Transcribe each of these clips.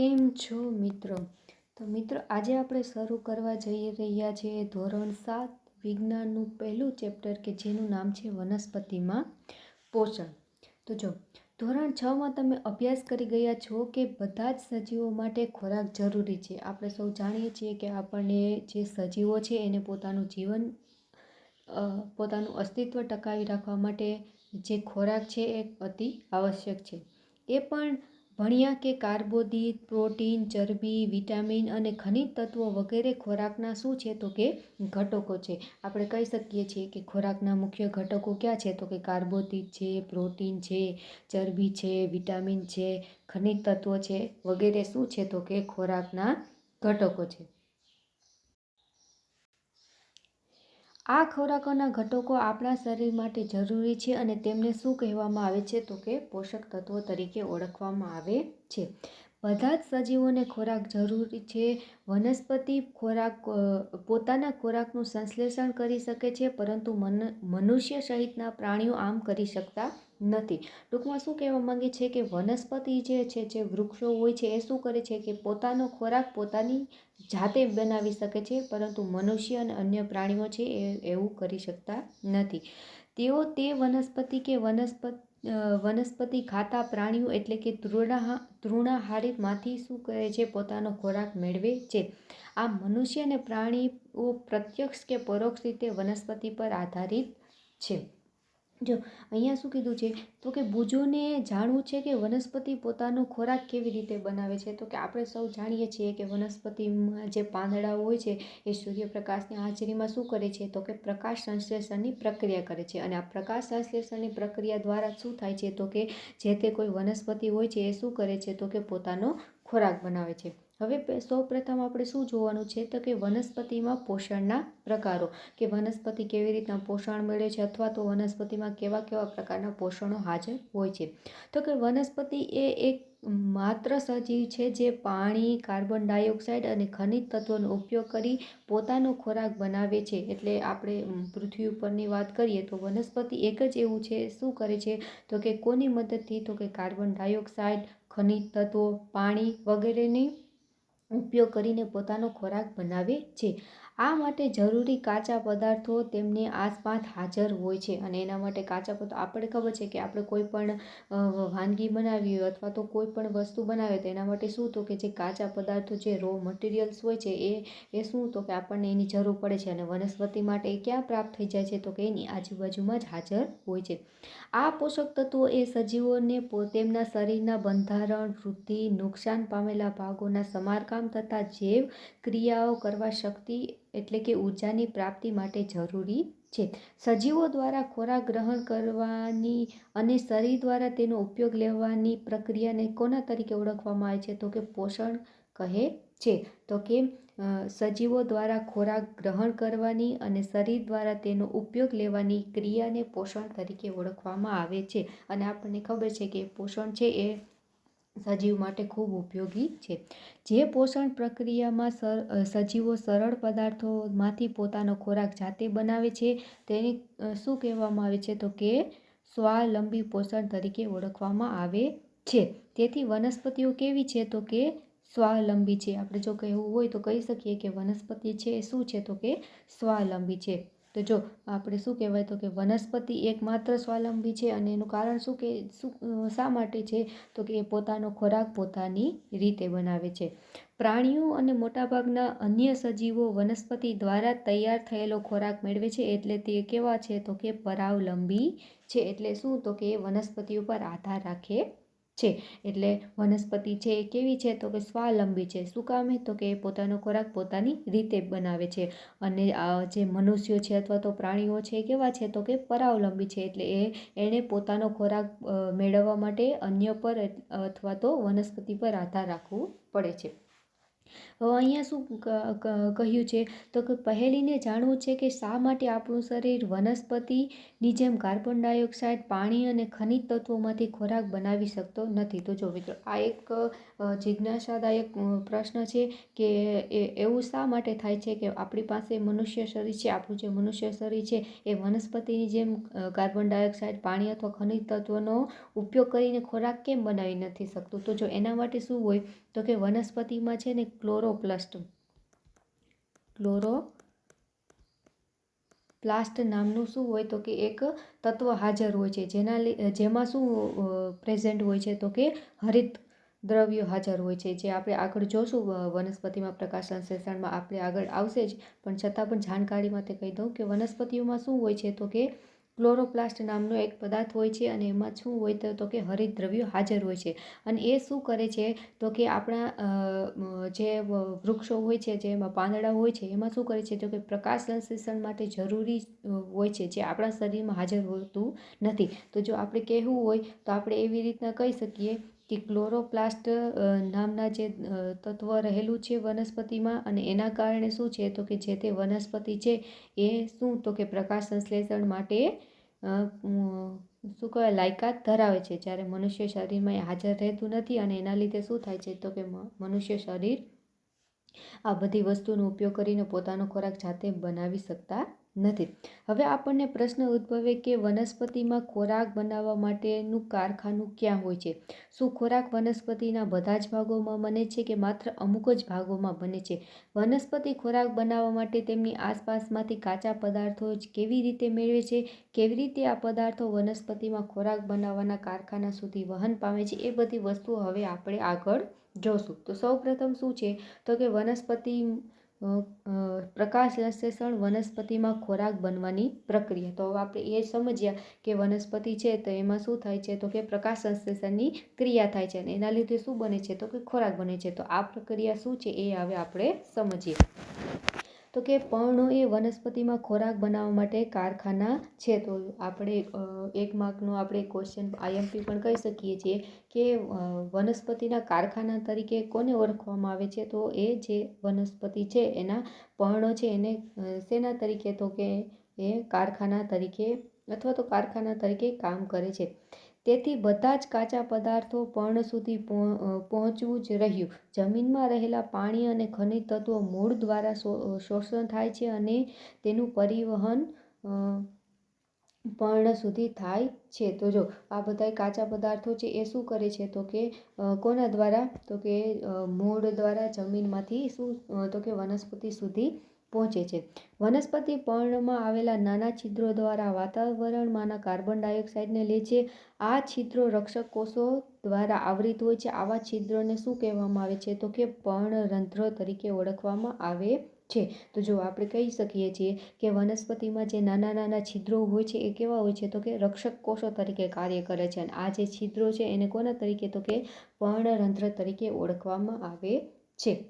કેમ છો મિત્રો? તો મિત્રો, આજે આપણે શરૂ કરવા જઈ રહ્યા છીએ ધોરણ સાત વિજ્ઞાનનું પહેલું ચેપ્ટર કે જેનું નામ છે વનસ્પતિમાં પોષણ. તો જો, ધોરણ છમાં તમે અભ્યાસ કરી ગયા છો કે બધા જ સજીવો માટે ખોરાક જરૂરી છે. આપણે સૌ જાણીએ છીએ કે આપણને જે સજીવો છે એને પોતાનું જીવન પોતાનું અસ્તિત્વ ટકાવી રાખવા માટે જે ખોરાક છે એ અતિ આવશ્યક છે. એ પણ ભણ્યા કે કાર્બોદિત, પ્રોટીન, ચરબી, વિટામિન અને ખનિજ તત્વો વગેરે ખોરાકના શું છે? તો કે ઘટકો છે. આપણે કહી શકીએ છીએ કે ખોરાકના મુખ્ય ઘટકો ક્યાં છે? તો કે કાર્બોદિત છે, પ્રોટીન છે, ચરબી છે, વિટામિન છે, ખનિજ તત્વો છે વગેરે શું છે? તો કે ખોરાકના ઘટકો છે. આ ખોરાકોના ઘટકો આપણા શરીર માટે જરૂરી છે અને તેમને શું કહેવામાં આવે છે તો કે પોષક તત્વો તરીકે ઓળખવામાં આવે છે. બધા જ સજીવોને ખોરાક જરૂરી છે. વનસ્પતિ ખોરાક પોતાના ખોરાકનું સંશ્લેષણ કરી શકે છે, પરંતુ મનુષ્ય સહિતના પ્રાણીઓ આમ કરી શકતા નથી. ટૂંકમાં શું કહેવા માંગે છે કે વનસ્પતિ જે છે, જે વૃક્ષો હોય છે, એ શું કરે છે કે પોતાનો ખોરાક પોતાની જાતે બનાવી શકે છે, પરંતુ મનુષ્ય અને અન્ય પ્રાણીઓ છે એ એવું કરી શકતા નથી. તેઓ તે વનસ્પતિ કે વનસ્પતિ વનસ્પતિ ખાતા પ્રાણીઓ એટલે કે તૃણા તૃણાહારીમાંથી શું કરે છે, પોતાનો ખોરાક મેળવે છે. આ મનુષ્ય અને પ્રાણીઓ પ્રત્યક્ષ કે પરોક્ષ રીતે વનસ્પતિ પર આધારિત છે. જો, અહીંયા શું કીધું છે? તો કે બુજોને જાણવું છે કે વનસ્પતિ પોતાનો ખોરાક કેવી રીતે બનાવે છે? તો કે આપણે સૌ જાણીએ છીએ કે વનસ્પતિમાં જે પાંદડાઓ હોય છે, એ સૂર્યપ્રકાશની હાજરીમાં શું કરે છે? તો કે પ્રકાશ સંશ્લેષણની પ્રક્રિયા કરે છે. અને આ પ્રકાશ સંશ્લેષણની પ્રક્રિયા દ્વારા શું થાય છે? તો કે જે તે કોઈ વનસ્પતિ હોય છે, એ શું કરે છે? તો કે પોતાનો ખોરાક બનાવે છે. હવે સૌપ્રથમ આપણે શું જોવાનું છે તો કે વનસ્પતિમાં પોષણના પ્રકારો. કે વનસ્પતિ કેવી રીતના પોષણ મળે છે અથવા તો વનસ્પતિમાં કેવા કેવા પ્રકારના પોષણો હાજર હોય છે. તો કે વનસ્પતિ એ એક માત્ર સજીવ છે જે પાણી, કાર્બન ડાયોક્સાઇડ અને ખનિજ તત્વોનો ઉપયોગ કરી પોતાનો ખોરાક બનાવે છે. એટલે આપણે પૃથ્વી ઉપરની વાત કરીએ તો વનસ્પતિ એક જ એવું છે. શું કરે છે? તો કે કોની મદદથી, તો કે કાર્બન ડાયોક્સાઇડ, ખનિજ તત્વો, પાણી વગેરેની ઉપયોગ કરીને પોતાનો ખોરાક બનાવે છે. આ માટે જરૂરી કાચા પદાર્થો તેમની આસપાસ હાજર હોય છે અને એના માટે કાચા પદાર્થો આપણે ખબર છે કે આપણે કોઈ પણ વાનગી બનાવી હોય અથવા તો કોઈ પણ વસ્તુ બનાવે તો એના માટે શું તો કે જે કાચા પદાર્થો જે રો મટીરિયલ્સ હોય છે એ એ શું તો કે આપણને એની જરૂર પડે છે અને વનસ્પતિ માટે એ ક્યાં પ્રાપ્ત થઈ જાય છે તો કે એની આજુબાજુમાં જ હાજર હોય છે. આ પોષક તત્વો એ સજીવોને તેમના શરીરના બંધારણ, વૃદ્ધિ, નુકસાન પામેલા ભાગોના સમારકામ તથા જૈવ ક્રિયાઓ કરવા શક્તિ એટલે કે ઊર્જાની પ્રાપ્તિ માટે જરૂરી છે. સજીવો દ્વારા ખોરાક ગ્રહણ કરવાની અને શરીર દ્વારા તેનો ઉપયોગ લેવાની પ્રક્રિયાને કોના તરીકે ઓળખવામાં આવે છે? તો કે પોષણ કહે છે. તો કે સજીવો દ્વારા ખોરાક ગ્રહણ કરવાની અને શરીર દ્વારા તેનો ઉપયોગ લેવાની ક્રિયાને પોષણ તરીકે ઓળખવામાં આવે છે. અને આપણને ખબર છે કે પોષણ છે એ સજીવ માટે ખૂબ ઉપયોગી છે. જે પોષણ પ્રક્રિયામાં સજીવો સરળ પદાર્થોમાંથી પોતાનો ખોરાક જાતે બનાવે છે, તેને શું કહેવામાં આવે છે તો કે સ્વાવલંબી પોષણ તરીકે ઓળખવામાં આવે છે. તેથી વનસ્પતિઓ કેવી છે તો કે સ્વાવલંબી છે. આપણે જો કહેવું હોય તો કહી શકીએ કે વનસ્પતિ છે એ શું છે તો કે સ્વાવલંબી છે. તો જો આપણે શું કહેવાય તો કે વનસ્પતિ એકમાત્ર સ્વાવલંબી છે અને એનું કારણ શું કે શું શા માટે છે તો કે એ પોતાનો ખોરાક પોતાની રીતે બનાવે છે. પ્રાણીઓ અને મોટાભાગના અન્ય સજીવો વનસ્પતિ દ્વારા તૈયાર થયેલો ખોરાક મેળવે છે એટલે તે કેવા છે તો કે પરાવલંબી છે. એટલે શું તો કે વનસ્પતિ ઉપર આધાર રાખે છે. એટલે વનસ્પતિ છે એ કેવી છે? તો કે સ્વાવલંબી છે. શું કામે તો કે એ પોતાનો ખોરાક પોતાની રીતે બનાવે છે. અને જે મનુષ્યો છે અથવા તો પ્રાણીઓ છે એ કેવા છે? તો કે પરાવલંબી છે. એટલે એ એણે પોતાનો ખોરાક મેળવવા માટે અન્ય પર અથવા તો વનસ્પતિ પર આધાર રાખવું પડે છે. અહીંયા શું કહ્યું છે? તો કે પહેલીને જાણવું છે કે શા માટે આપણું શરીર વનસ્પતિની જેમ કાર્બન ડાયોક્સાઇડ, પાણી અને ખનિજ તત્વોમાંથી ખોરાક બનાવી શકતો નથી. તો જો મિત્રો, આ એક જિજ્ઞાસાદાયક પ્રશ્ન છે કે એવું શા માટે થાય છે કે આપણી પાસે મનુષ્ય શરીર છે? આપણું જે મનુષ્ય શરીર છે એ વનસ્પતિની જેમ કાર્બન ડાયોક્સાઇડ, પાણી અથવા ખનિજ તત્વોનો ઉપયોગ કરીને ખોરાક કેમ બનાવી નથી શકતું? તો જો એના માટે શું હોય? તો કે વનસ્પતિમાં છે ને ક્લોરોપ્લાસ્ટ ક્લોરો પ્લાસ્ટ નામનું શું હોય તો કે એક તત્વ હાજર હોય છે. જેના લી, જેમાં શું પ્રેઝન્ટ હોય છે તો કે હરિત દ્રવ્યો હાજર હોય છે. જે આપણે આગળ જોશું વનસ્પતિમાં પ્રકાશ સંશ્લેષણમાં આપણે આગળ આવશે જ. પણ છતાં પણ જાણકારી માટે કહી દઉં કે વનસ્પતિઓમાં શું હોય છે તો કે ક્લોરોપ્લાસ્ટ નામનો એક પદાર્થ હોય છે અને એમાં શું હોય તો તો કે હરિત દ્રવ્યો હાજર હોય છે. અને એ શું કરે છે? તો કે આપણા જે વૃક્ષો હોય છે જેમાં પાંદડા હોય છે, એમાં શું કરે છે? તો કે પ્રકાશ સંશ્લેષણ માટે જરૂરી હોય છે, જે આપણા શરીરમાં હાજર હોતું નથી. તો જો આપણે કહેવું હોય, તો આપણે એવી રીતના કહી શકીએ કે ક્લોરોપ્લાસ્ટ નામના જે તત્વ રહેલું છે વનસ્પતિમાં અને એના કારણે શું છે? તો કે જે તે વનસ્પતિ છે, એ શું? તો કે પ્રકાશ સંશ્લેષણ માટે શું કહેવાય, લાયકાત ધરાવે છે. જ્યારે મનુષ્ય શરીરમાં એ હાજર રહેતું નથી અને એના લીધે શું થાય છે તો કે મનુષ્ય શરીર આ બધી વસ્તુનો ઉપયોગ કરીને પોતાનો ખોરાક જાતે બનાવી શકતા નથી. હવે આપણને પ્રશ્ન ઉદ્ભવે કે વનસ્પતિમાં ખોરાક બનાવવા માટેનું કારખાનું ક્યાં હોય છે? શું ખોરાક વનસ્પતિના બધા જ ભાગોમાં બને છે કે માત્ર અમુક જ ભાગોમાં બને છે? વનસ્પતિ ખોરાક બનાવવા માટે તેમની આસપાસમાંથી કાચા પદાર્થો જ કેવી રીતે મેળવે છે? કેવી રીતે આ પદાર્થો વનસ્પતિમાં ખોરાક બનાવવાના કારખાના સુધી વહન પામે છે? એ બધી વસ્તુઓ હવે આપણે આગળ જોશું તો સૌપ્રથમ શું છે? તો કે વનસ્પતિ પ્રકાશ સંશ્લેષણ વનસ્પતિમાં ખોરાક બનવાની પ્રક્રિયા. તો હવે આપણે એ સમજ્યા કે વનસ્પતિ છે તો એમાં શું થાય છે? તો કે પ્રકાશ સંશ્લેષણની ક્રિયા થાય છે અને એના લીધે શું બને છે? તો કે ખોરાક બને છે. તો આ પ્રક્રિયા શું છે એ હવે આપણે સમજીએ. તો કે પર્ણો એ વનસ્પતિમાં ખોરાક બનાવવા માટે કારખાના છે. તો આપણે એક માર્કનો આપણે ક્વેશ્ચન આઈએમપી પણ કહી શકીએ છીએ કે વનસ્પતિના કારખાના તરીકે કોને ઓળખવામાં આવે છે? તો એ જે વનસ્પતિ છે, એના પર્ણો છે, એને શેના તરીકે તો કે એ કારખાના તરીકે અથવા તો કારખાના તરીકે કામ કરે છે. તેથી બધા જ કાચા પદાર્થો પર્ણ સુધી પહોં- પહોંચવું જ રહ્યું. જમીનમાં રહેલા પાણી અને ખનિજ તત્વો મૂળ દ્વારા શોષણ થાય છે અને તેનું પરિવહન પર્ણ સુધી થાય છે. તો જો, આ બધા કાચા પદાર્થો છે, એ શું કરે છે? તો કે કોના દ્વારા? તો કે મૂળ દ્વારા જમીનમાંથી શું તો કે વનસ્પતિ સુધી પહોંચે છે. વનસ્પતિ પર્ણમાં આવેલા નાના છિદ્રો દ્વારા વાતાવરણમાંના કાર્બન ડાયોક્સાઇડને લે છે. આ છિદ્રો રક્ષક કોષો દ્વારા આવૃત હોય છે. આવા છિદ્રોને શું કહેવામાં આવે છે? તો કે પર્ણરંધ્ર તરીકે ઓળખવામાં આવે છે. તો જો આપણે કહી શકીએ છીએ કે વનસ્પતિમાં જે નાના નાના છિદ્રો હોય છે, એ કેવા હોય છે? તો કે રક્ષક કોષો તરીકે કાર્ય કરે છે. અને આ જે છિદ્રો છે, એને કોના તરીકે? તો કે પર્ણરંધ્ર તરીકે ઓળખવામાં આવે છે.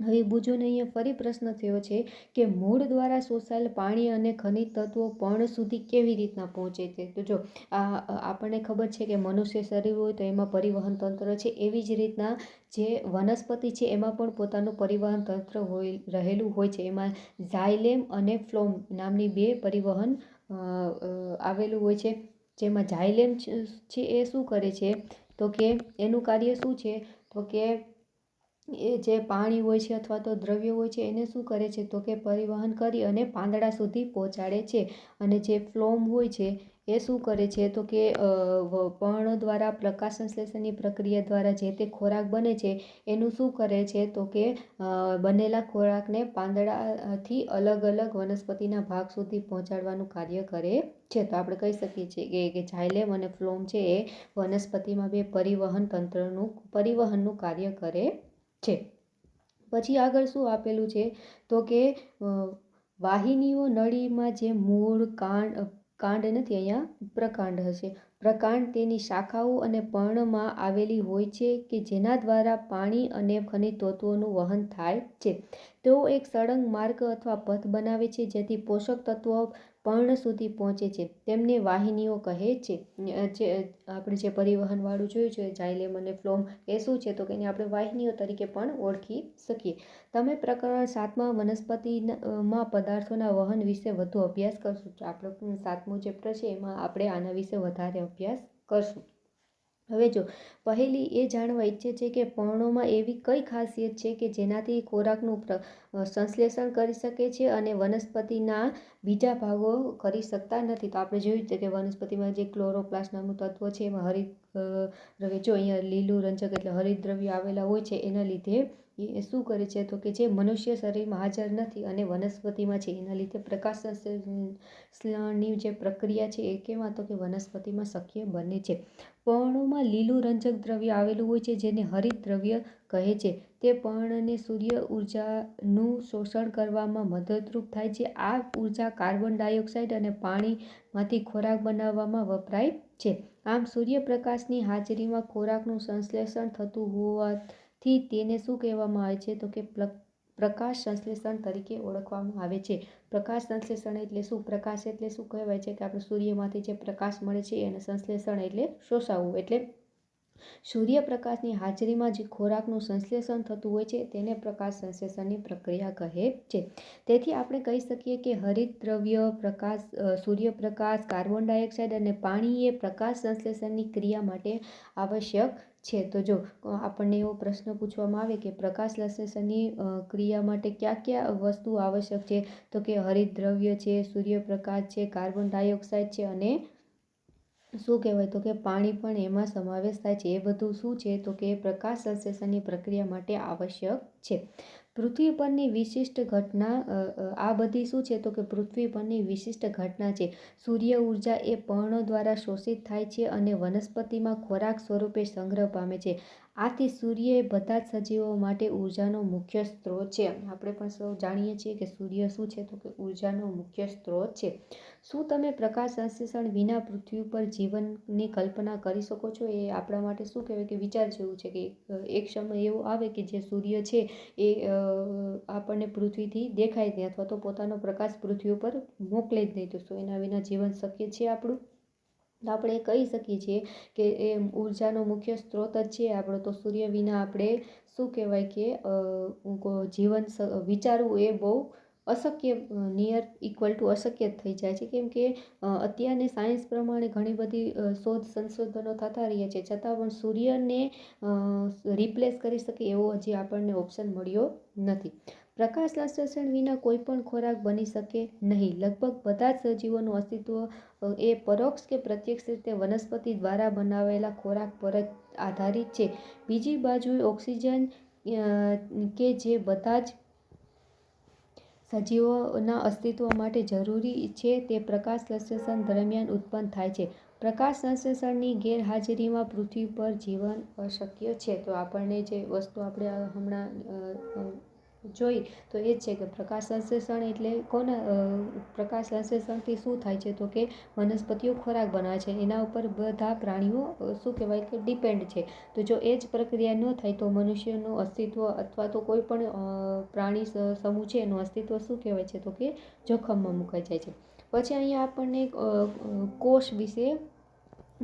હવે બુજોને અહીંયા ફરી પ્રશ્ન થયો છે કે મૂળ દ્વારા શોષાયેલ પાણી અને ખનિજ તત્વો પર્ણ સુધી કેવી રીતના પહોંચે છે? તો જો, આ આપણને ખબર છે કે મનુષ્ય શરીર હોય તો એમાં પરિવહન તંત્ર છે. એવી જ રીતના જે વનસ્પતિ છે, એમાં પણ પોતાનું પરિવહન તંત્ર હોય, રહેલું હોય છે. એમાં ઝાયલેમ અને ફ્લોમ નામની બે પરિવહન આવેલું હોય છે. જેમાં ઝાયલેમ છે, એ શું કરે છે? તો કે એનું કાર્ય શું છે? તો કે એ જે પાણી હોય છે અથવા તો દ્રવ્ય હોય છે, એને શું કરે છે? તો કે પરિવહન કરી અને પાંદડા સુધી પહોંચાડે છે. અને જે ફ્લોમ હોય છે, એ શું કરે છે? તો કે પર્ણ દ્વારા પ્રકાશ સંશ્લેષણની પ્રક્રિયા દ્વારા જે તે ખોરાક બને છે, એનું શું કરે છે? તો કે બનેલા ખોરાકને પાંદડાથી અલગ અલગ વનસ્પતિના ભાગ સુધી પહોંચાડવાનું કાર્ય કરે છે. તો આપણે કહી શકીએ છીએ કે કે ઝાયલેમ અને ફ્લોમ છે એ વનસ્પતિમાં બે પરિવહન તંત્રનું, પરિવહનનું કાર્ય કરે છે. પછી આગળ શું આપેલું છે? તો કે વાહિનીઓ નળીમાં જે મૂળ, કાંડ કાંડ નથી, અહીંયા પ્રકાંડ હશે. પ્રકાંડ તેની શાખાઓ અને પર્ણમાં આવેલી હોય છે કે જેના દ્વારા પાણી અને ખનિજ તત્વોનું વહન થાય છે. તેઓ એક સળંગ માર્ગ અથવા પથ બનાવે છે જેથી પોષક તત્વો પર્ણ સુધી પહોંચે છે. તેમને વાહિનીઓ કહે છે જે, આપણે જે પરિવહનવાળું જોયું છે જાયલેમ અને ફ્લોમ એ શું છે, તો કે આપણે વાહિનીઓ તરીકે પણ ઓળખી શકીએ. તમે પ્રકરણ સાતમાં વનસ્પતિમાં પદાર્થોના વહન વિશે વધુ અભ્યાસ કરશું. આપણો સાતમો ચેપ્ટર છે, એમાં આપણે આના વિશે વધારે અભ્યાસ કરશું. હવે જો, પહેલી એ જાણવા ઈચ્છે છે કે પર્ણોમાં એવી કઈ ખાસિયત છે કે જેનાથી ખોરાકનું સંશ્લેષણ કરી શકે છે અને વનસ્પતિના બીજા ભાગો કરી શકતા નથી? તો આપણે જોયું છે કે વનસ્પતિમાં જે ક્લોરોપ્લાસ્ટ નામનું તત્વ છે, એમાં હરિત દ્રવ્ય, જો અહીંયા લીલું રંજક એટલે હરિત દ્રવ્ય આવેલા હોય છે, એના લીધે એ શું કરે છે તો કે જે મનુષ્ય શરીરમાં હાજર નથી અને વનસ્પતિમાં છે, એના લીધે પ્રકાશ સંશ્લેષણની જે પ્રક્રિયા છે એ કેમાં તો કે વનસ્પતિમાં શક્ય બને છે. પર્ણોમાં લીલું રંજક દ્રવ્ય આવેલું હોય છે, જેને હરિત દ્રવ્ય કહે છે. તે પર્ણને સૂર્ય ઉર્જાનું શોષણ કરવામાં મદદરૂપ થાય છે. આ ઊર્જા કાર્બન ડાયોક્સાઇડ અને પાણીમાંથી ખોરાક બનાવવામાં વપરાય છે. આમ સૂર્યપ્રકાશની હાજરીમાં ખોરાકનું સંશ્લેષણ થતું હોવાથી તેને શું કહેવામાં આવે છે? તો કે પ્રકાશ સંશ્લેષણ તરીકે ઓળખવામાં આવે છે. પ્રકાશ સંશ્લેષણ એટલે શું? પ્રકાશ એટલે શું કહેવાય છે? કે આપણે સૂર્યમાંથી જે પ્રકાશ મળે છે એને સંશ્લેષણ એટલે શોષાવવું એટલે સૂર્યપ્રકાશની હાજરીમાં જે ખોરાકનું સંશ્લેષણ થતું હોય છે, તેને પ્રકાશ સંશ્લેષણની પ્રક્રિયા કહે છે. તેથી આપણે કહી શકીએ કે હરિત દ્રવ્ય, પ્રકાશ સૂર્યપ્રકાશ, કાર્બન ડાયોક્સાઇડ અને પાણી એ પ્રકાશ સંશ્લેષણની ક્રિયા માટે આવશ્યક છે. તો જો આપણને એવો પ્રશ્ન પૂછવામાં આવે કે પ્રકાશ સંશ્લેષણની ક્રિયા માટે કયા કયા વસ્તુ આવશ્યક છે, તો કે હરિત દ્રવ્ય છે, સૂર્યપ્રકાશ છે, કાર્બન ડાયોક્સાઇડ છે અને શું કહેવાય? તો કે પાણી પણ એમાં સમાવેશ થાય છે. એ બધું શું છે? તો કે પ્રકાશ સંશ્લેષણની પ્રક્રિયા માટે આવશ્યક છે. પૃથ્વી પરની વિશિષ્ટ ઘટના આ બધી શું છે? તો કે પૃથ્વી પરની વિશિષ્ટ ઘટના છે. સૂર્ય ઊર્જા એ પર્ણો દ્વારા શોષિત થાય છે અને વનસ્પતિમાં ખોરાક સ્વરૂપે સંગ્રહ પામે છે. આથી સૂર્ય એ બધા જ સજીવો માટે ઉર્જાનો મુખ્ય સ્ત્રોત છે. આપણે પણ સૌ જાણીએ છીએ કે સૂર્ય શું છે તો કે ઊર્જાનો મુખ્ય સ્ત્રોત છે. શું તમે પ્રકાશ સંશ્લેષણ વિના પૃથ્વી ઉપર જીવનની કલ્પના કરી શકો છો? એ આપણા માટે શું કહેવાય કે વિચાર જેવું છે કે એક સમય એવો આવે કે જે સૂર્ય છે એ આપણને પૃથ્વીથી દેખાય નહીં અથવા તો પોતાનો પ્રકાશ પૃથ્વી ઉપર મોકલે જ નહીં તો શું એના વિના જીવન શક્ય છે આપણું? આપણે કહી શકીએ છીએ કે એ ઉર્જાનો મુખ્ય સ્ત્રોત જ છે આપણો. તો સૂર્ય વિના આપણે શું કહેવાય કે જીવન વિચારવું એ બહુ અશક્ય નિયર ઇક્વલ ટુ અશક્ય જ થઈ જાય છે. કેમ કે અત્યારની સાયન્સ પ્રમાણે ઘણી બધી શોધ સંશોધનો થતા રહ્યા છે. છતાં પણ સૂર્યને રિપ્લેસ કરી શકે એવો હજી આપણને ઓપ્શન મળ્યો નથી. પ્રકાશ સંશ્લેષણ વિના કોઈ પણ ખોરાક બની શકે નહીં. લગભગ બધા જ સજીવોનું અસ્તિત્વ એ પરોક્ષ કે પ્રત્યક્ષ રીતે વનસ્પતિ દ્વારા બનાવેલા ખોરાક પર જ આધારિત છે. બીજી બાજુએ ઓક્સિજન કે જે બધા જ સજીવોના અસ્તિત્વ માટે જરૂરી છે તે પ્રકાશ સંશ્લેષણ દરમિયાન ઉત્પન્ન થાય છે. પ્રકાશ સંશ્લેષણની ગેરહાજરીમાં પૃથ્વી પર જીવન અશક્ય છે. તો આપણને જે વસ્તુ આપણે હમણાં જોઈ તો એ છે કે પ્રકાશ સંશ્લેષણ એટલે કોને પ્રકાશ સંશ્લેષણથી શું થાય છે તો કે વનસ્પતિઓ ખોરાક બનાવે છે. એના ઉપર બધા પ્રાણીઓ શું કહેવાય કે ડિપેન્ડ છે. તો જો એ જ પ્રક્રિયા ન થાય તો મનુષ્યનું અસ્તિત્વ અથવા તો કોઈ પણ પ્રાણી સમૂહ છે એનું અસ્તિત્વ શું કહેવાય છે તો કે જોખમમાં મુકાઈ જાય છે. પછી અહીંયા આપણને કોષ વિશે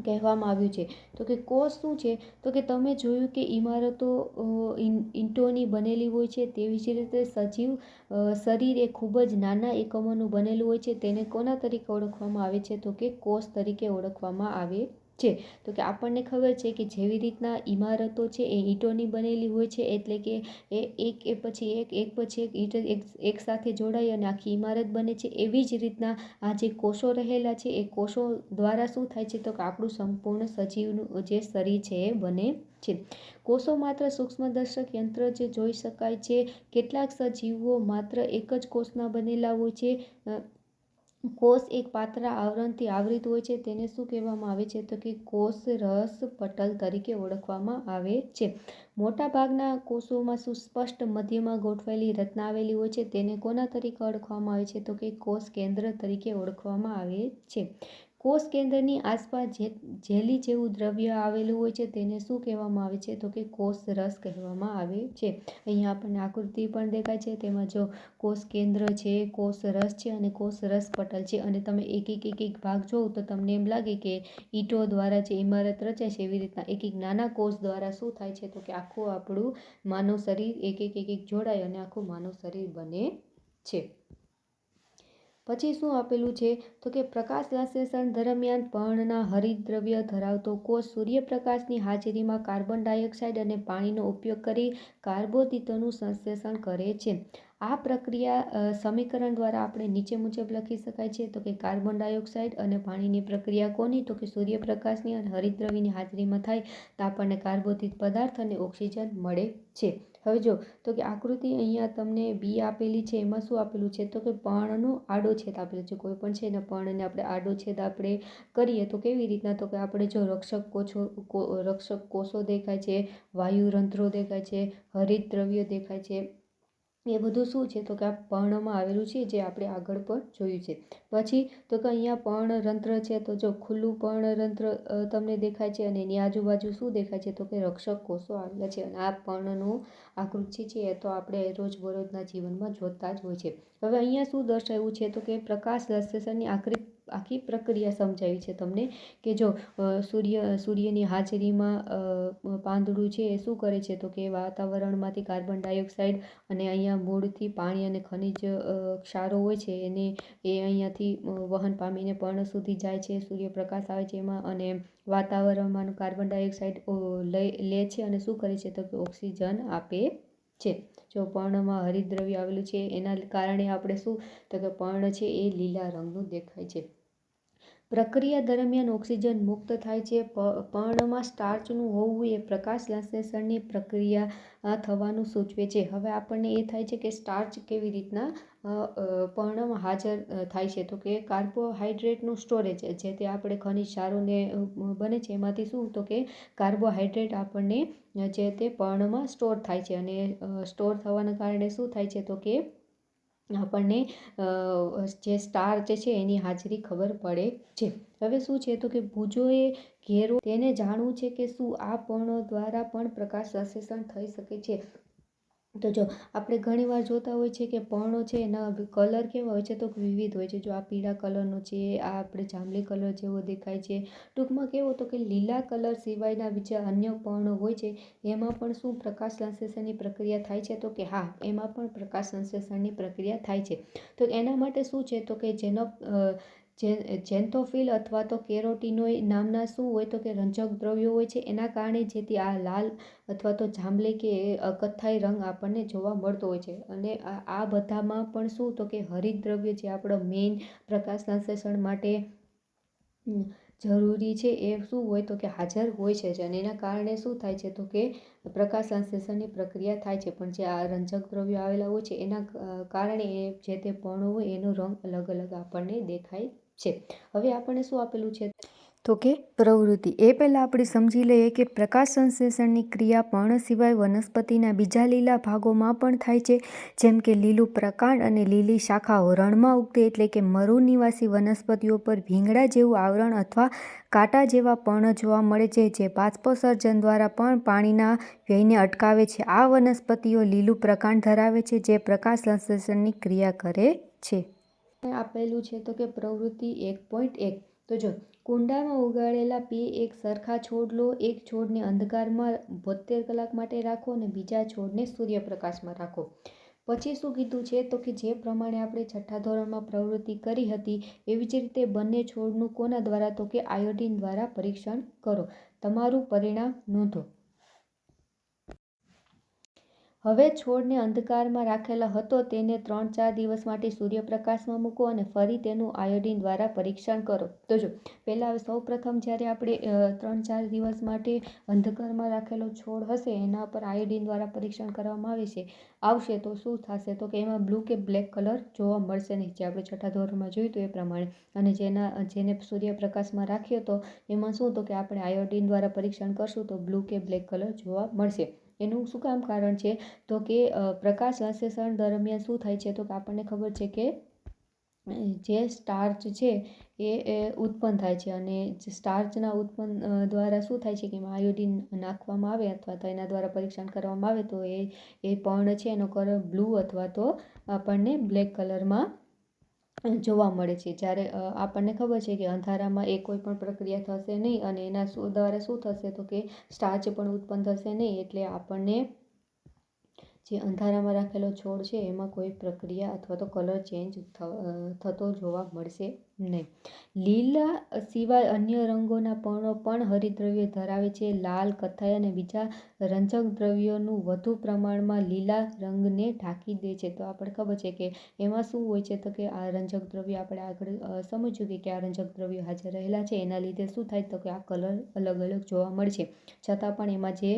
કહેવામાં આવ્યું છે. તો કે કોષ શું છે? તો કે તમે જોયું કે ઇમારતો ઈંટોની બનેલી હોય છે તેવી જ રીતે સજીવ શરીર એ ખૂબ જ નાના એકમોનું બનેલું હોય છે તેને કોના તરીકે ઓળખવામાં આવે છે? તો કે કોષ તરીકે ઓળખવામાં આવે છે. તો કે આપણને ખબર છે કે જેવી રીતના ઇમારતો છે એ ઈંટોની બનેલી હોય છે, એટલે કે એ એક એ પછી એક એક પછી એક ઈંટ એક એક સાથે જોડાઈ અને આખી ઇમારત બને છે. એવી જ રીતના આ જે કોષો રહેલા છે, એ કોષો દ્વારા શું થાય છે? તો કે આપણું સંપૂર્ણ સજીવનું જે શરીર છે એ બને છે. કોષો માત્ર સૂક્ષ્મદર્શક યંત્ર જે જોઈ શકાય છે. કેટલાક સજીવો માત્ર એક જ કોષના બનેલા હોય છે. કોષ એક પાતળા આવરણથી આવૃત હોય છે. તેને શું કહેવામાં આવે છે? તો કે કોષ રસ પટલ તરીકે ઓળખવામાં આવે છે. મોટાભાગના કોષોમાં સુસ્પષ્ટ મધ્યમાં ગોઠવાયેલી રચના આવેલી હોય છે. તેને કોના તરીકે ઓળખવામાં આવે છે? તો કે કોષ કેન્દ્ર તરીકે ઓળખવામાં આવે છે. કોષ કેન્દ્રની આસપાસ જે, જેલી જેવું દ્રવ્ય આવેલું હોય છે તેને શું કહેવામાં આવે છે? તો કે કોષ રસ કહેવામાં આવે છે. અહીંયા આપણને આકૃતિ પણ દેખાય છે. તેમાં જો કોષ કેન્દ્ર છે, કોષ રસ છે અને કોષ રસ પટલ છે અને તમે એક એક એક એક ભાગ જોવ તો તમને એમ લાગે કે ઈંટો દ્વારા જે ઇમારત રચાય છે એવી રીતના એક એક નાના કોષ દ્વારા શું થાય છે? તો કે આખું આપણું માનવ શરીર એક એક એક એક જોડાય અને આખું માનવ શરીર બને છે. પછી શું આપેલું છે? તો કે પ્રકાશ સંશ્લેષણ દરમિયાન પર્ણના હરિદ્રવ્ય ધરાવતો કોષ સૂર્યપ્રકાશની હાજરીમાં કાર્બન ડાયોક્સાઇડ અને પાણીનો ઉપયોગ કરી કાર્બોદિતોનું સંશ્લેષણ કરે છે. આ પ્રક્રિયા સમીકરણ દ્વારા આપણે નીચે મુજબ લખી શકાય છે. તો કે કાર્બન ડાયોક્સાઇડ અને પાણીની પ્રક્રિયા કોની? તો કે સૂર્યપ્રકાશની અને હરિદ્રવ્યની હાજરીમાં થાય તો આપણને કાર્બોદિત પદાર્થ અને ઓક્સિજન મળે છે. હવે જો, તો કે આકૃતિ અહીંયા તમને બી આપેલી છે, એમાં શું આપેલું છે? તો કે પર્ણનો આડો છેદ આપેલો છે. કોઈ પણ છે ને પર્ણને આપણે આડો છેદ આપણે કરીએ તો કેવી રીતના? તો કે આપણે જો રક્ષક કોછો રક્ષક કોષો દેખાય છે, વાયુરંધ્રો દેખાય છે હરિત દ્રવ્ય દેખાય છે એ બધું શું છે? તો કે આ પર્ણમાં આવેલું છે જે આપણે આગળ પણ જોયું છે. પછી તો કે અહીંયા પર્ણરંધ્ર છે, તો જો ખુલ્લું પર્ણરંધ્ર તમને દેખાય છે અને એની આજુબાજુ શું દેખાય છે? તો કે રક્ષક કોષો આવેલા છે અને આ પર્ણનું આકૃતિ છે એ તો આપણે રોજબરોજના જીવનમાં જોતા જ હોય છે. હવે અહીંયા શું દર્શાવ્યું છે? તો કે પ્રકાશ સંશ્લેષણની આખરી આખી પ્રક્રિયા સમજાવી છે તમને કે જો સૂર્ય, સૂર્યની હાજરીમાં પાંદડું છે એ શું કરે છે? તો કે વાતાવરણમાંથી કાર્બન ડાયોક્સાઇડ અને અહીંયા મૂળથી પાણી અને ખનિજ ક્ષારો હોય છે એને, એ અહીંયાથી વહન પામીને પર્ણ સુધી જાય છે, સૂર્યપ્રકાશ આવે છે એમાં અને વાતાવરણમાંનું કાર્બન ડાયોક્સાઇડ લઈ, લે છે અને શું કરે છે? તો કે ઓક્સિજન આપે છે. જો પર્ણમાં હરિતદ્રવ્ય આવેલું છે, એના કારણે આપણે શું? તો કે પર્ણ છે એ લીલા રંગનું દેખાય છે. પ્રક્રિયા દરમિયાન ઓક્સિજન મુક્ત થાય છે. પર્ણમાં સ્ટાર્ચનું હોવું એ પ્રકાશ સંશ્લેષણની પ્રક્રિયા થવાનું સૂચવે છે. હવે આપણને એ થાય છે કે સ્ટાર્ચ કેવી રીતના પર્ણમાં હાજર થાય છે. તો કે કાર્બોહાઈડ્રેટનું સ્ટોરેજ, જે તે આપણે ખનિજ સારોને બને છે, એમાંથી શું? તો કે કાર્બોહાઈડ્રેટ આપણને જે તે પર્ણમાં સ્ટોર થાય છે. અને સ્ટોર થવાના કારણે શું થાય છે? તો કે આપણને જે સ્ટાર જે છે, એની હાજરી ખબર પડે છે. હવે શું છે? તો કે ભૂજોએ ઘેરો તેને જાણવું છે કે શું આ પર્ણો દ્વારા પણ પ્રકાશ સંશ્લેષણ થઈ શકે છે. તો જો, આપણે ઘણીવાર જોતા હોય છે કે પર્ણો છે, એના કલર કેવા હોય છે, તો વિવિધ હોય છે. જો આ પીળા કલરનો છે, આ આપણે જાંબલી કલર જેવો દેખાય છે. ટૂંકમાં કેવો તો કે લીલા કલર સિવાયના બીજા અન્ય પર્ણો હોય છે, એમાં પણ શું પ્રકાશ સંશ્લેષણની પ્રક્રિયા થાય છે? તો કે હા, એમાં પણ પ્રકાશ સંશ્લેષણની પ્રક્રિયા થાય છે. તો એના માટે શું છે? તો કે જેનો જે, જેન્થોફિલ અથવા તો કેરોટીનોય નામના શું હોય તો કે રંજક દ્રવ્યો હોય છે, એના કારણે જેથી આ લાલ અથવા તો જાંબલી કે કથ્થાઈ રંગ આપણને જોવા મળતો હોય છે. અને આ બધામાં પણ શું તો કે હરિત દ્રવ્ય જે આપણો મેઇન પ્રકાશ સંશ્લેષણ માટે જરૂરી છે, એ શું હોય તો કે હાજર હોય છે અને એના કારણે શું થાય છે તો કે પ્રકાશ સંશ્લેષણની પ્રક્રિયા થાય છે. પણ જે આ રંજક દ્રવ્યો આવેલા હોય છે, એના કારણે એ જે તે પર્ણો હોય એનો રંગ અલગ અલગ આપણને દેખાય છે. હવે આપણને શું આપેલું છે? તો કે પ્રવૃત્તિ. એ પહેલાં આપણે સમજી લઈએ કે પ્રકાશ સંશ્લેષણની ક્રિયા પર્ણ સિવાય વનસ્પતિના બીજા લીલા ભાગોમાં પણ થાય છે. જેમ કે લીલું પ્રકાંડ અને લીલી શાખાઓ રણમાં ઉગતી એટલે કે મરુ નિવાસી વનસ્પતિઓ પર ભીંગડા જેવું આવરણ અથવા કાંટા જેવા પર્ણ જોવા મળે છે, જે બાષ્પસર્જન દ્વારા પણ પાણીના વ્યયને અટકાવે છે. આ વનસ્પતિઓ લીલું પ્રકાંડ ધરાવે છે, જે પ્રકાશ સંશ્લેષણની ક્રિયા કરે છે. આપેલું છે તો કે પ્રવૃત્તિ એક પોઈન્ટ એક. તો જો, કુંડામાં ઉગાડેલા બે એક સરખા છોડ લો, એક છોડને અંધકારમાં બોતેર કલાક માટે રાખો અને બીજા છોડને સૂર્યપ્રકાશમાં રાખો. પછી શું કીધું છે? તો કે જે પ્રમાણે આપણે છઠ્ઠા ધોરણમાં પ્રવૃત્તિ કરી હતી, એવી જ રીતે બંને છોડનું કોના દ્વારા? તો કે આયોડિન દ્વારા પરીક્ષણ કરો. તમારું પરિણામ નોંધો. હવે છોડને અંધકારમાં રાખેલા હતો તેને ત્રણ ચાર દિવસ માટે સૂર્યપ્રકાશમાં મૂકો અને ફરી તેનું આયોડિન દ્વારા પરીક્ષણ કરો. તો જો, પહેલાં સૌ પ્રથમ જ્યારે આપણે ત્રણ ચાર દિવસ માટે અંધકારમાં રાખેલો છોડ હશે, એના પર આયોડિન દ્વારા પરીક્ષણ કરવામાં આવે છે, આવશે તો શું થશે? તો કે એમાં બ્લુ કે બ્લેક કલર જોવા મળશે નહીં. જે આપણે છઠ્ઠા ધોરણમાં જોયું હતું એ પ્રમાણે. અને જેના, જેને સૂર્યપ્રકાશમાં રાખ્યો તો એમાં શું? તો કે આપણે આયોડિન દ્વારા પરીક્ષણ કરશું તો બ્લુ કે બ્લેક કલર જોવા મળશે. એનું શું કામ કારણ છે? તો કે પ્રકાશ સંશ્લેષણ દરમિયાન શું થાય છે? તો કે આપણને ખબર છે કે જે સ્ટાર્ચ છે એ ઉત્પન્ન થાય છે અને સ્ટાર્ચના ઉત્પન્ન દ્વારા શું થાય છે કે એમાં આયોડિન નાખવામાં આવે અથવા તો એના દ્વારા પરીક્ષણ કરવામાં આવે તો એ એ પર્ણ છે એનો કલર બ્લુ અથવા તો આપણને બ્લેક કલરમાં જોવા મળે છે. જ્યારે આપણને ખબર છે કે અંધારામાં એ કોઈ પણ પ્રક્રિયા થશે નહીં અને એના શું દ્વારા શું થશે તો કે સ્ટાર્ચ પણ ઉત્પન્ન થશે નહીં એટલે આપણને જે અંધારામાં રાખેલો છોડ છે, એમાં કોઈ પ્રક્રિયા અથવા તો કલર ચેન્જ થતો જોવા મળશે નહીં. લીલા સિવાય અન્ય રંગોના પર્ણો પણ હરિતદ્રવ્ય ધરાવે છે. લાલ, કથ્થાઈ અને બીજા રંજક દ્રવ્યોનું વધુ પ્રમાણમાં લીલા રંગને ઢાંકી દે છે. તો આપણે ખબર છે કે એમાં શું હોય છે તો કે આ રંજક દ્રવ્ય આપણે આગળ સમજ્યું કે આ રંજક દ્રવ્યો હાજર રહેલા છે. એના લીધે શું થાય તો કે આ કલર અલગ અલગ જોવા મળશે. છતાં પણ એમાં જે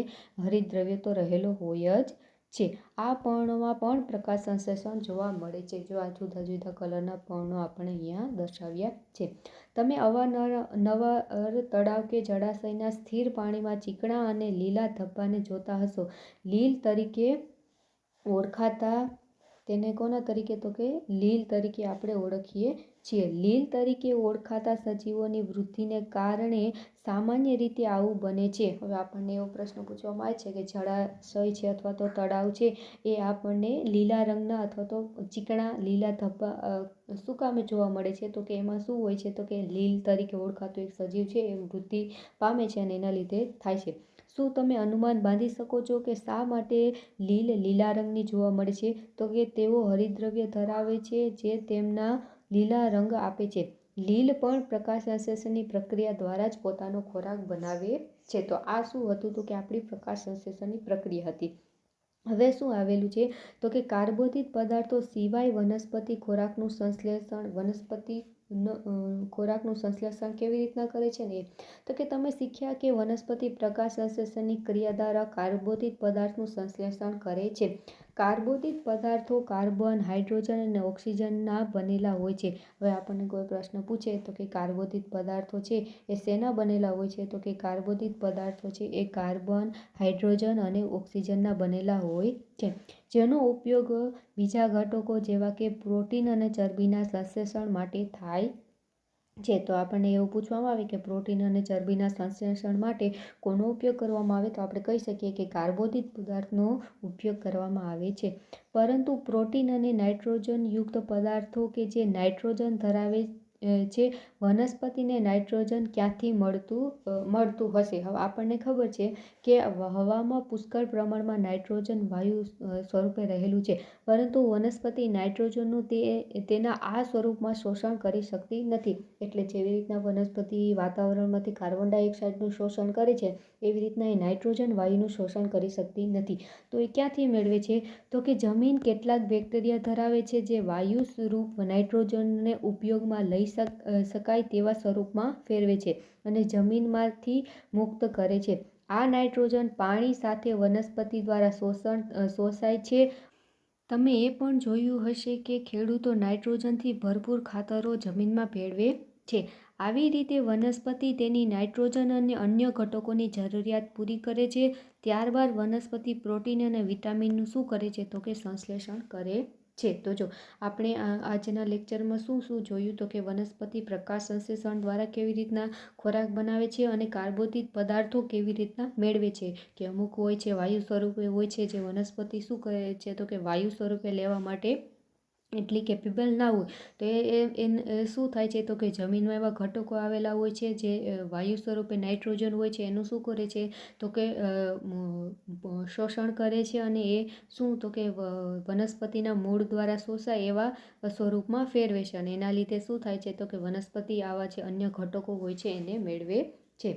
હરિતદ્રવ્ય તો રહેલો હોય જ છે. આ પર્ણોમાં પણ પ્રકાશ સંશ્લેષણ જોવા મળે છે. જો આ જુદા જુદા કલરના પર્ણો આપણે અહીંયા દર્શાવ્યા છે. તમે અવારનવાર નવાર તળાવ કે જળાશયના સ્થિર પાણીમાં ચીકણા અને લીલા ધબ્બાને જોતા હશો. લીલ તરીકે ઓળખાતા તેને કોના તરીકે તો કે લીલ તરીકે આપણે ઓળખીએ છીએ લીલ તરીકે ઓળખાતા સજીવોની વૃદ્ધિને કારણે સામાન્ય રીતે આવું બને છે. હવે આપણને એવો પ્રશ્ન પૂછવામાં આવે છે કે જળાશય છે અથવા તો તળાવ છે, એ આપણને લીલા રંગના અથવા તો ચીકણા લીલા ધબ્બા શું કામે જોવા મળે છે? તો કે એમાં શું હોય છે? તો કે લીલ તરીકે ઓળખાતું એક સજીવ છે, એ વૃદ્ધિ પામે છે અને એના લીધે થાય છે. શું તમે અનુમાન બાંધી શકો છો કે શા માટે લીલ લીલા રંગની જોવા મળે છે? તો કે તેઓ હરિદ્રવ્ય ધરાવે છે જે તેમના લીલા રંગ આપે છે. લીલ પણ પ્રકાશ સંશ્લેષણની પ્રક્રિયા દ્વારા જ પોતાનો ખોરાક બનાવે છે. તો આ શું હતું? તો કે આપણી પ્રકાશ સંશ્લેષણની પ્રક્રિયા હતી. હવે શું આવેલું છે? તો કે કાર્બોદિત પદાર્થો સિવાય વનસ્પતિ ખોરાકનું સંશ્લેષણ, વનસ્પતિ ખોરાકનું સંશ્લેષણ કેવી રીતના કરે છે ને? તો કે તમે શીખ્યા કે વનસ્પતિ પ્રકાશ સંશ્લેષણની ક્રિયા દ્વારા કાર્બોદિત પદાર્થનું સંશ્લેષણ કરે છે. કાર્બોદિત પદાર્થો, કાર્બન, હાઇડ્રોજન અને ઓક્સિજનના બનેલા હોય છે. હવે આપણને કોઈ પ્રશ્ન પૂછે તો કે કાર્બોદિત પદાર્થો છે એ શેના બનેલા હોય છે? તો કે કાર્બોદિત પદાર્થો છે એ કાર્બન, હાઇડ્રોજન અને ઓક્સિજનના બનેલા હોય છે. જેનો ઉપયોગ બીજા ઘટકો જેવા કે પ્રોટીન અને ચરબીના સંશ્લેષણ માટે થાય છે તો આપણને એવું પૂછવામાં આવે કે પ્રોટીન અને ચરબીના સંશ્લેષણ માટે કોનો ઉપયોગ કરવામાં આવે, તો આપણે કહી શકીએ કે કાર્બોદિત પદાર્થનો ઉપયોગ કરવામાં આવે છે. પરંતુ પ્રોટીન અને નાઇટ્રોજનયુક્ત પદાર્થો કે જે નાઇટ્રોજન ધરાવે છે વનસ્પતિને નાઇટ્રોજન ક્યાંથી મળતું મળતું હશે? હવે આપણને ખબર છે કે હવામાં પુષ્કળ પ્રમાણમાં નાઇટ્રોજન વાયુ સ્વરૂપે રહેલું છે. પરંતુ વનસ્પતિ નાઇટ્રોજનનું તે, તેના આ સ્વરૂપમાં શોષણ કરી શકતી નથી. એટલે જેવી રીતના વનસ્પતિ વાતાવરણમાંથી કાર્બન ડાયોક્સાઇડનું શોષણ કરે છે, એવી રીતના એ નાઇટ્રોજન વાયુનું શોષણ કરી શકતી નથી. તો એ ક્યાંથી મેળવે છે? તો કે જમીન કેટલાક બેક્ટેરિયા ધરાવે છે જે વાયુ સ્વરૂપ નાઇટ્રોજનને ઉપયોગમાં લઈ શકાય તેવા સ્વરૂપમાં ફેરવે છે અને જમીનમાંથી મુક્ત કરે છે. આ નાઇટ્રોજન પાણી સાથે વનસ્પતિ દ્વારા શોષણ શોષાય છે. તમે એ પણ જોયું હશે કે ખેડૂતો નાઇટ્રોજનથી ભરપૂર ખાતરો જમીનમાં ભેળવે છે. આવી રીતે વનસ્પતિ તેની નાઇટ્રોજન અને અન્ય ઘટકોની જરૂરિયાત પૂરી કરે છે. ત્યારબાદ વનસ્પતિ પ્રોટીન અને વિટામિનનું શું કરે છે તો કે સંશ્લેષણ કરે છે. તો જો, આપણે આજના લેક્ચરમાં શું શું જોયું? તો કે વનસ્પતિ પ્રકાશ સંશ્લેષણ દ્વારા કેવી રીતના ખોરાક બનાવે છે અને કાર્બોદિત પદાર્થો કેવી રીતના મેળવે છે? કે અમુક હોય છે વાયુ સ્વરૂપે હોય છે, જે વનસ્પતિ શું કરે છે? તો કે વાયુ સ્વરૂપે લેવા માટે એટલી કેપેબલ ના હોય. તો એ એ શું થાય છે? તો કે જમીનમાં એવા ઘટકો આવેલા હોય છે જે વાયુ સ્વરૂપે નાઇટ્રોજન હોય છે, એનું શું કરે છે? તો કે શોષણ કરે છે અને એ શું? તો કે વનસ્પતિના મૂળ દ્વારા શોષાય એવા સ્વરૂપમાં ફેરવે છે અને એના લીધે શું થાય છે? તો કે વનસ્પતિ આવા જે અન્ય ઘટકો હોય છે, એને મેળવે છે.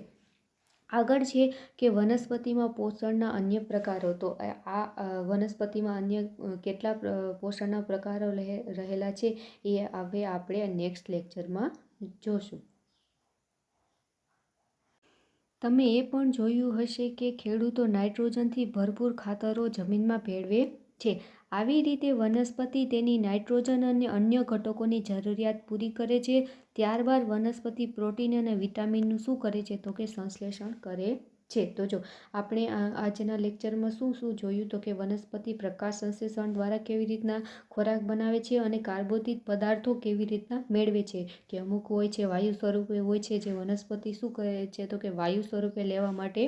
આગળ છે કે વનસ્પતિમાં પોષણના અન્ય પ્રકારો. તો આ વનસ્પતિમાં અન્ય કેટલા પોષણના પ્રકારો રહે- રહેલા છે એ હવે આપણે નેક્સ્ટ લેક્ચરમાં જોશું. તમે એ પણ જોયું હશે કે ખેડૂતો નાઇટ્રોજનથી ભરપૂર ખાતરો જમીનમાં ભેળવે છે. આવી રીતે વનસ્પતિ તેની નાઇટ્રોજન અને અન્ય ઘટકોની જરૂરિયાત પૂરી કરે છે. ત્યારબાદ વનસ્પતિ, પ્રોટીન અને વિટામિનનું શું કરે છે તો કે સંશ્લેષણ કરે છે. તો જો આપણે આજના લેક્ચરમાં શું શું જોયું તો કે વનસ્પતિ પ્રકાશ સંશ્લેષણ દ્વારા કેવી રીતના ખોરાક બનાવે છે અને કાર્બોદિત પદાર્થો કેવી રીતના મેળવે છે? કે અમુક હોય છે વાયુ સ્વરૂપે હોય છે જે વનસ્પતિ શું કરે છે તો કે વાયુ સ્વરૂપે લેવા માટે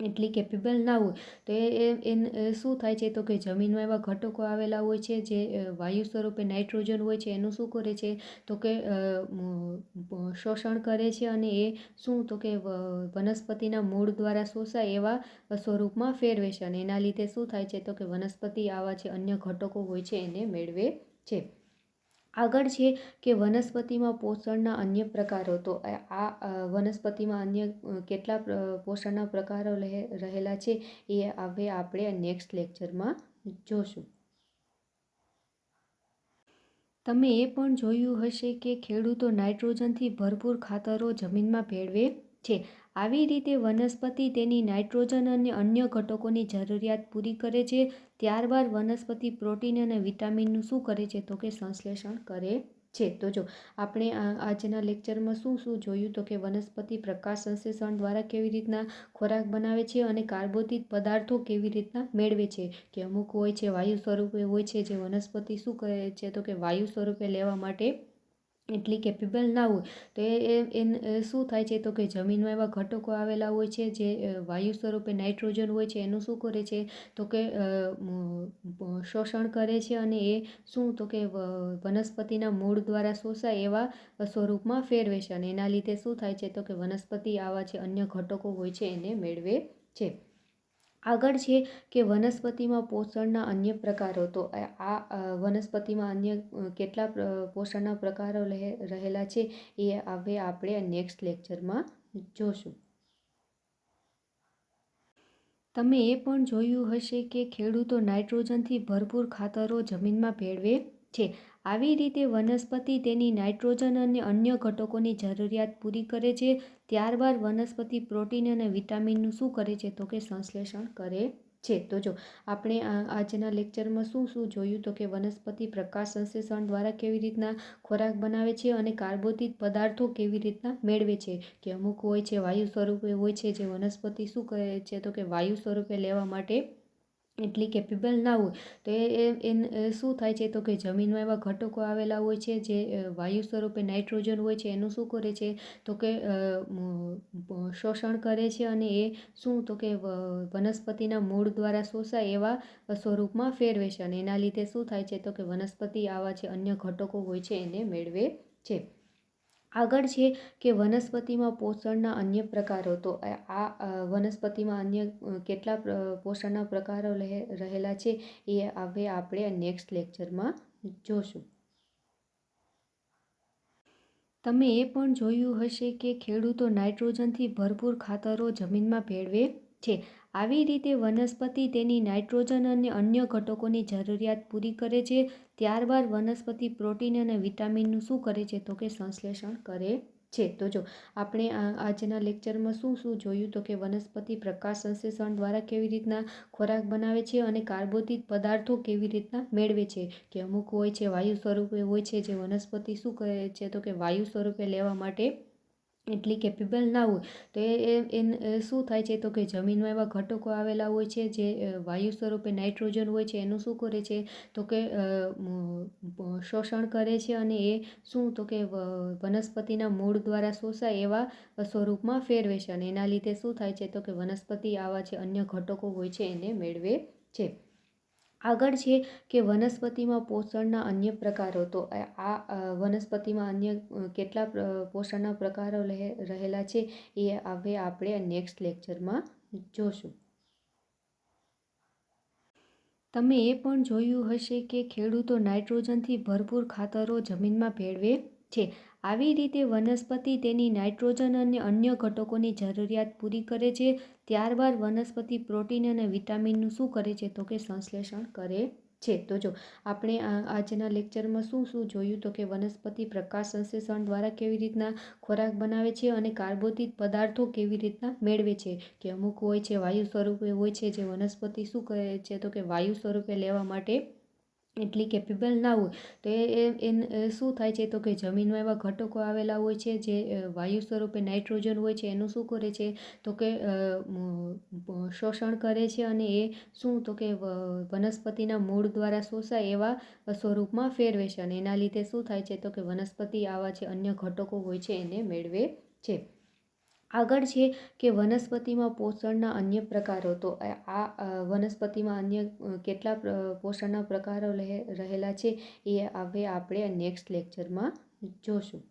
એટલી કેપેબલ ના હોય. તો એ એ શું થાય છે તો કે જમીનમાં એવા ઘટકો આવેલા હોય છે જે વાયુ સ્વરૂપે નાઇટ્રોજન હોય છે, એનું શું કરે છે તો કે શોષણ કરે છે અને એ શું તો કે વનસ્પતિના મૂળ દ્વારા શોષાય એવા સ્વરૂપમાં ફેરવે છે. અને એના લીધે શું થાય છે તો કે વનસ્પતિ આવા જે અન્ય ઘટકો હોય છે એને મેળવે છે. આગળ છે કે વનસ્પતિમાં પોષણના અન્ય પ્રકારો. તો આ વનસ્પતિમાં અન્ય કેટલા પોષણના પ્રકારો રહેલા છે એ હવે આપણે નેક્સ્ટ લેક્ચરમાં જોશું. તમે એ પણ જોયું હશે કે ખેડૂતો નાઇટ્રોજનથી ભરપૂર ખાતરો જમીનમાં ભેળવે છે. આવી રીતે વનસ્પતિ તેની નાઇટ્રોજન અને અન્ય ઘટકોની જરૂરિયાત પૂરી કરે છે. ત્યારબાદ વનસ્પતિ પ્રોટીન અને વિટામિનનું શું કરે છે તો કે સંશ્લેષણ કરે છે. તો જો આપણે આજના લેક્ચરમાં શું શું જોયું તો કે વનસ્પતિ પ્રકાશ સંશ્લેષણ દ્વારા કેવી રીતના ખોરાક બનાવે છે અને કાર્બોદિત પદાર્થો કેવી રીતના મેળવે છે. કે અમુક હોય છે વાયુ સ્વરૂપે હોય છે જે વનસ્પતિ શું કરે છે તો કે વાયુ સ્વરૂપે લેવા માટે એટલી કેપેબલ ના હોય. તો એ એ શું થાય છે? તો કે જમીનમાં એવા ઘટકો આવેલા હોય છે જે વાયુ સ્વરૂપે નાઇટ્રોજન હોય છે, એનું શું કરે છે? તો કે શોષણ કરે છે અને એ શું? તો કે વનસ્પતિના મૂળ દ્વારા શોષાય એવા સ્વરૂપમાં ફેરવે છે અને એના લીધે શું થાય છે? તો કે વનસ્પતિ આવા જે અન્ય ઘટકો હોય છે, એને મેળવે છે. આગળ છે કે વનસ્પતિમાં પોષણના અન્ય પ્રકારો. તો આ વનસ્પતિમાં અન્ય કેટલા પોષણના પ્રકારો રહેલા છે એ હવે આપણે નેક્સ્ટ લેક્ચરમાં જોશું. તમે એ પણ જોયું હશે કે ખેડૂતો નાઇટ્રોજનથી ભરપૂર ખાતરો જમીનમાં ભેળવે છે. આવી રીતે વનસ્પતિ તેની નાઇટ્રોજન અને અન્ય ઘટકોની જરૂરિયાત પૂરી કરે છે. ત્યારબાદ વનસ્પતિ પ્રોટીન અને વિટામિનનું શું કરે છે તો કે સંશ્લેષણ કરે છે. તો જો આપણે આજના લેક્ચરમાં શું શું જોયું તો કે વનસ્પતિ પ્રકાશ સંશ્લેષણ દ્વારા કેવી રીતના ખોરાક બનાવે છે અને કાર્બોદિત પદાર્થો કેવી રીતના મેળવે છે. કે અમુક હોય છે વાયુ સ્વરૂપે હોય છે જે વનસ્પતિ શું કરે છે તો કે વાયુ સ્વરૂપે લેવા માટે એટલી કેપેબલ ના હોય. તો એ એ શું થાય છે? તો કે જમીનમાં એવા ઘટકો આવેલા હોય છે જે વાયુ સ્વરૂપે નાઇટ્રોજન હોય છે, એનું શું કરે છે? તો કે શોષણ કરે છે અને એ શું? તો કે વનસ્પતિના મૂળ દ્વારા શોષાય એવા સ્વરૂપમાં ફેરવે છે અને એના લીધે શું થાય છે? તો કે વનસ્પતિ આવા જે અન્ય ઘટકો હોય છે એને મેળવે છે. આગળ છે કે વનસ્પતિમાં પોષણના અન્ય પ્રકારો. તો આ વનસ્પતિમાં અન્ય કેટલા પોષણના પ્રકારો રહેલા છે એ હવે આપણે નેક્સ્ટ લેક્ચરમાં જોશું. તમે એ પણ જોયું હશે કે ખેડૂતો નાઇટ્રોજનથી ભરપૂર ખાતરો જમીનમાં ભેળવે છે. આવી રીતે વનસ્પતિ તેની નાઇટ્રોજન અને અન્ય ઘટકોની જરૂરિયાત પૂરી કરે છે. ત્યારબાદ વનસ્પતિ પ્રોટીન અને વિટામિનનું શું કરે છે તો કે સંશ્લેષણ કરે છે. તો જો આપણે આજના લેક્ચરમાં શું શું જોયું તો કે વનસ્પતિ પ્રકાશ સંશ્લેષણ દ્વારા કેવી રીતના ખોરાક બનાવે છે અને કાર્બોદિત પદાર્થો કેવી રીતના મેળવે છે. કે અમુક હોય છે વાયુ સ્વરૂપે હોય છે જે વનસ્પતિ શું કરે છે તો કે વાયુ સ્વરૂપે લેવા માટે એટલી કેપેબલ ના હોય. તો એ એ શું થાય છે તો કે જમીનમાં એવા ઘટકો આવેલા હોય છે જે વાયુ સ્વરૂપે નાઇટ્રોજન હોય છે, એનું શું કરે છે તો કે શોષણ કરે છે અને એ શું તો કે વનસ્પતિના મૂળ દ્વારા શોષાય એવા સ્વરૂપમાં ફેરવે છે અને એના લીધે શું થાય છે તો કે વનસ્પતિ આવા જે અન્ય ઘટકો હોય છે એને મેળવે છે. આગળ છે કે વનસ્પતિમાં પોષણના અન્ય પ્રકારો. તો આ વનસ્પતિમાં અન્ય કેટલા પોષણના પ્રકારો રહેલા છે એ હવે આપણે નેક્સ્ટ લેક્ચરમાં જોશું. તમે એ પણ જોયું હશે કે ખેડૂતો નાઇટ્રોજનથી ભરપૂર ખાતરો જમીનમાં ભેળવે છે. આવી રીતે વનસ્પતિ તેની નાઇટ્રોજન અને અન્ય ઘટકોની જરૂરિયાત પૂરી કરે છે. ત્યારબાદ વનસ્પતિ પ્રોટીન અને વિટામિનનું શું કરે છે તો કે સંશ્લેષણ કરે છે. તો જો આપણે આજના લેક્ચરમાં શું શું જોયું તો કે વનસ્પતિ પ્રકાશ સંશ્લેષણ દ્વારા કેવી રીતના ખોરાક બનાવે છે અને કાર્બોદિત પદાર્થો કેવી રીતના મેળવે છે. કે અમુક હોય છે વાયુ સ્વરૂપે હોય છે જે વનસ્પતિ શું કરે છે તો કે વાયુ સ્વરૂપે લેવા માટે એટલી કેપેબલ ના હોય, તો એ એ શું થાય છે તો કે જમીનમાં એવા ઘટકો આવેલા હોય છે જે વાયુ સ્વરૂપે નાઇટ્રોજન હોય છે, એનું શું કરે છે તો કે શોષણ કરે છે અને એ શું તો કે વનસ્પતિના મૂળ દ્વારા શોષાય એવા સ્વરૂપમાં ફેરવે છે અને એના લીધે શું થાય છે તો કે વનસ્પતિ આવા જે અન્ય ઘટકો હોય છે એને મેળવે છે. આગળ છે કે વનસ્પતિમાં પોષણના અન્ય પ્રકારો. તો આ વનસ્પતિમાં અન્ય કેટલા પોષણના પ્રકારો રહે- રહેલા છે એ હવે આપણે નેક્સ્ટ લેક્ચરમાં જોશું.